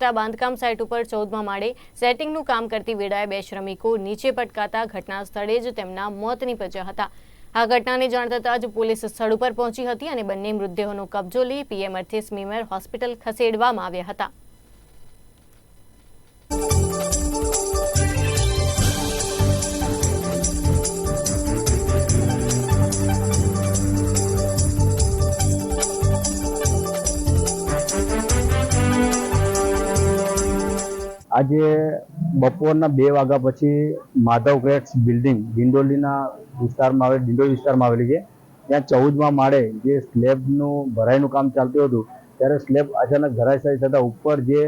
Asta બાંધકામ site ઉપર ચૌદમા માળે સેટિંગનું કામ કરતી વેળાએ બે શ્રમિકો નીચે પટકાતા ઘટના સ્થળે જ તેમના મોત નીપજ્યા હતા. આ ઘટનાને જાણ થતાં જ પોલીસ સ્થળ ઉપર પહોંચી હતી અને બંને મૃતદેહોનો કબજો લઈ પીએમ અર્થે સ્મીમેર હોસ્પિટલ ખસેડવામાં આવ્યા હતા. આજે બપોરના બે વાગ્યા પછી માધવ ગ્રેટ્સ બિલ્ડિંગ ડિંડોલીના વિસ્તારમાં આવેલી ડિંડોલી વિસ્તારમાં આવેલી છે. ત્યાં ચૌદમાં માળે જે સ્લેબનું ભરાઈનું કામ ચાલતું હતું, ત્યારે સ્લેબ અચાનક ધરાશાયી થતાં ઉપર જે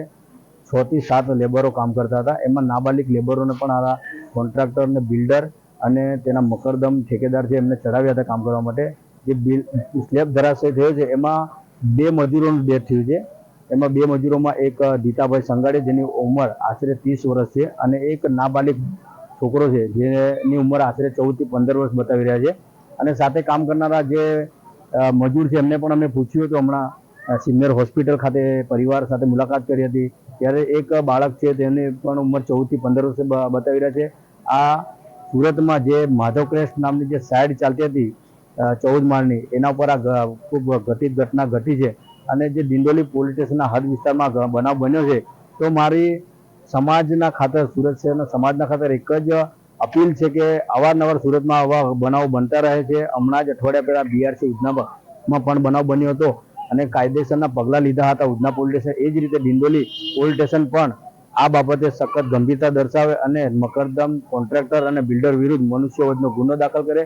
છ થી સાત લેબરો કામ કરતા હતા. એમાં નાબાલિક લેબરોને પણ આ કોન્ટ્રાક્ટરને બિલ્ડર અને તેના મકરદમ ઠેકેદાર છે એમને ચડાવ્યા હતા કામ કરવા માટે. જે બિલ સ્લેબ ધરાશય થયો છે, એમાં બે મજૂરોનું ડેથ થયું છે. એમાં બે મજૂરોમાં એક દીતાભાઈ સંગાડે, જેની ઉંમર આશરે ત્રીસ વર્ષ છે, અને એક નાબાલિક છોકરો છે, જેની ઉંમર આશરે ચૌદથી પંદર વર્ષ બતાવી રહ્યા છે. અને સાથે કામ કરનારા જે મજૂર છે, એમને પણ અમે પૂછ્યું હતું હમણાં સિનિયર હોસ્પિટલ ખાતે પરિવાર સાથે મુલાકાત કરી હતી. ત્યારે એક બાળક છે, તેની પણ ઉંમર ચૌદથી પંદર વર્ષ બતાવી રહ્યા છે. આ સુરતમાં જે માધવ ક્રેસ્ટ નામની જે સાઇડ ચાલતી હતી ચૌદ માળની, એના ઉપર આ ખૂબ ઘટિત ઘટના ઘટી છે. અને જે દિંડોલી પોલીસ સ્ટેશનના હદ વિસ્તારમાં બનાવ બન્યો છે, તો મારી સમાજના ખાતર, સુરત શહેરના સમાજના ખાતર એક જ અપીલ છે કે અવારનવાર સુરતમાં આવા બનાવો બનતા રહે છે. હમણાં જ અઠવાડિયા પહેલાં બીઆરસી ઉધનામાં પણ બનાવ બન્યો હતો અને કાયદેસરના પગલાં લીધા હતા ઉધના પોલીસ સ્ટેશન. એ જ રીતે દિંડોલી પોલીસ સ્ટેશન પણ આ બાબતે સખત ગંભીરતા દર્શાવે અને મકરદમ કોન્ટ્રાક્ટર અને બિલ્ડર વિરુદ્ધ મનુષ્યવધનો ગુનો દાખલ કરે.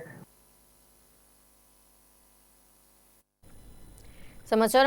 સમાચાર